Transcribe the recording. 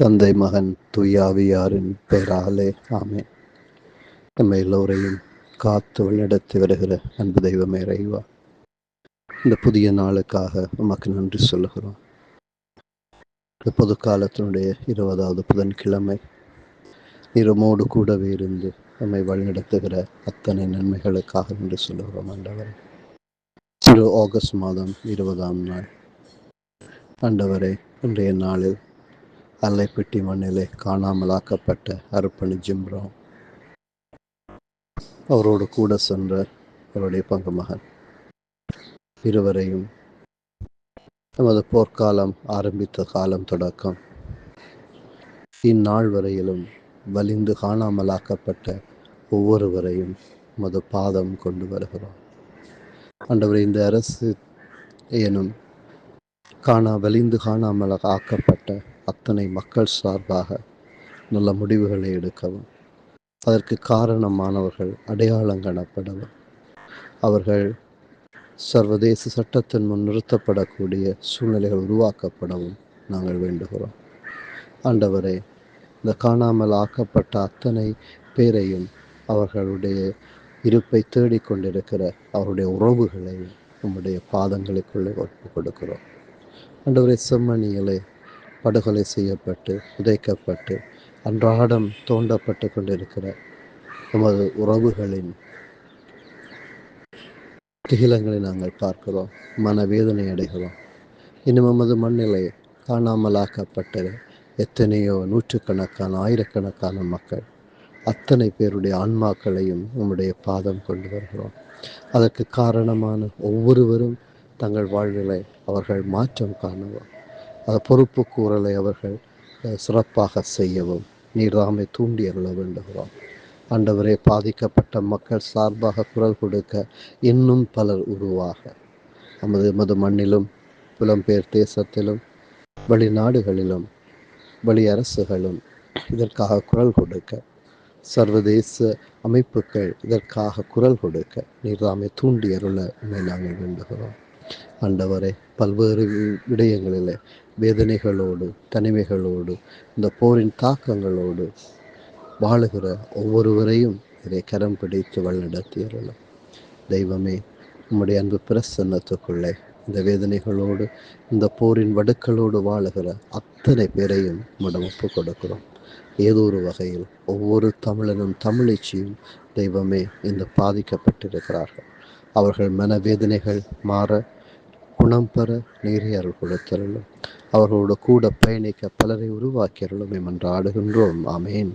தந்தை மகன் துயாவியாரின் பெயராலே ஆமே நம்ம எல்லோரையும் காத்து வழிநடத்தி வருகிற அன்பு தெய்வமே இறைவா. இந்த புதிய நாளுக்காக உமக்கு நன்றி சொல்லுகிறோம். இந்த பொது காலத்தினுடைய இருபதாவது புதன்கிழமை நிறமோடு கூடவே இருந்து நம்மை வழிநடத்துகிற அத்தனை நன்மைகளுக்காக நன்றி சொல்லுகிறோம் ஆண்டவரே. இன்று ஆகஸ்ட் மாதம் இருபதாம் நாள். ஆண்டவரே இன்றைய நாளில் அல்லைப்பட்டி மண்ணிலே காணாமலாக்கப்பட்ட அர்ப்பணி ஜிம்ராம் அவரோடு கூட சென்ற அவருடைய பங்கு மகன் இருவரையும் நமது போர்க்காலம் ஆரம்பித்த காலம் தொடக்கம். இந்நாள் வரையிலும் வலிந்து காணாமலாக்கப்பட்ட ஒவ்வொருவரையும் நமது பாதம் கொண்டு வருகிறோம். ஆண்டவர் இந்த அரசு எனும் காணா வலிந்து காணாமல் ஆக்கப்பட்ட அத்தனை மக்கள் சார்பாக நல்ல முடிவுகளை எடுக்கவும் அதற்கு காரணமானவர்கள் அடையாளம் காணப்படவும். அவர்கள் சர்வதேச சட்டத்தின் முன் நிறுத்தப்படக்கூடிய சூழ்நிலைகள் உருவாக்கப்படவும் நாங்கள் வேண்டுகிறோம். ஆண்டவரே இந்த காணாமல் ஆக்கப்பட்ட அத்தனை பேரையும் அவர்களுடைய இருப்பை தேடிக்கொண்டிருக்கிற அவருடைய உறவுகளையும் நம்முடைய பாதங்களுக்குள்ளே ஒப்பு கொடுக்கிறோம். ஆண்டவரே செம்மணியிலே படுகொலை செய்யப்பட்டு புதைக்கப்பட்டு அன்றாடம் தோண்டப்பட்டு கொண்டிருக்கிற நமது உறவுகளின் திகிலங்களை நாங்கள் பார்க்கிறோம் மனவேதனை அடைகிறோம். இன்னும் நமது மண்ணிலே காணாமலாக்கப்பட்ட எத்தனையோ நூற்றுக்கணக்கான ஆயிரக்கணக்கான மக்கள் அத்தனை பேருடைய ஆன்மாக்களையும் நம்முடைய பாதம் கொண்டு வருகிறோம். அதற்கு காரணமான ஒவ்வொருவரும் தங்கள் வாழ்விலை அவர்கள் மாற்றம் காணுவோம். அது பொறுப்பு கூறலை அவர்கள். சிறப்பாக செய்யவும் நீர்தாமை தூண்டி அருள வேண்டுகிறோம். ஆண்டவரே பாதிக்கப்பட்ட மக்கள் சார்பாக குரல் கொடுக்க இன்னும் பலர் உருவாக. நமது எமது மண்ணிலும் புலம்பெயர் தேசத்திலும் வெளிநாடுகளிலும் வெளி அரசுகளும் இதற்காக குரல் கொடுக்க சர்வதேச அமைப்புகள் இதற்காக குரல் கொடுக்க நீர்தாமை தூண்டி அருள உண்மை நாங்கள் வேண்டுகிறோம். ஆண்டவரை பல்வேறு விடயங்களில் வேதனைகளோடு தனிமைகளோடு இந்த போரின் தாக்கங்களோடு வாழுகிற ஒவ்வொருவரையும் இதை கரம் பிடித்து வழிநடத்தி தெய்வமே உம்முடைய அன்பு பிரசன்னத்துக்குள்ளே இந்த வேதனைகளோடு இந்த போரின் வடுக்களோடு வாழுகிற அத்தனை பேரையும் உம்மிடம் ஒப்பு கொடுக்கிறோம். ஏதோ ஒரு வகையில் ஒவ்வொரு தமிழனும் தமிழச்சியும் தெய்வமே இந்த பாதிக்கப்பட்டிருக்கிறார்கள். அவர்கள் மனவேதனைகள் மாற குணம் பெற நீரை அருள் கொடுத்தருளும் அவர்களோடு கூட பயணிக்க பலரை உருவாக்கி அருளும். என்று ஆடுகின்றோம். ஆமேன்.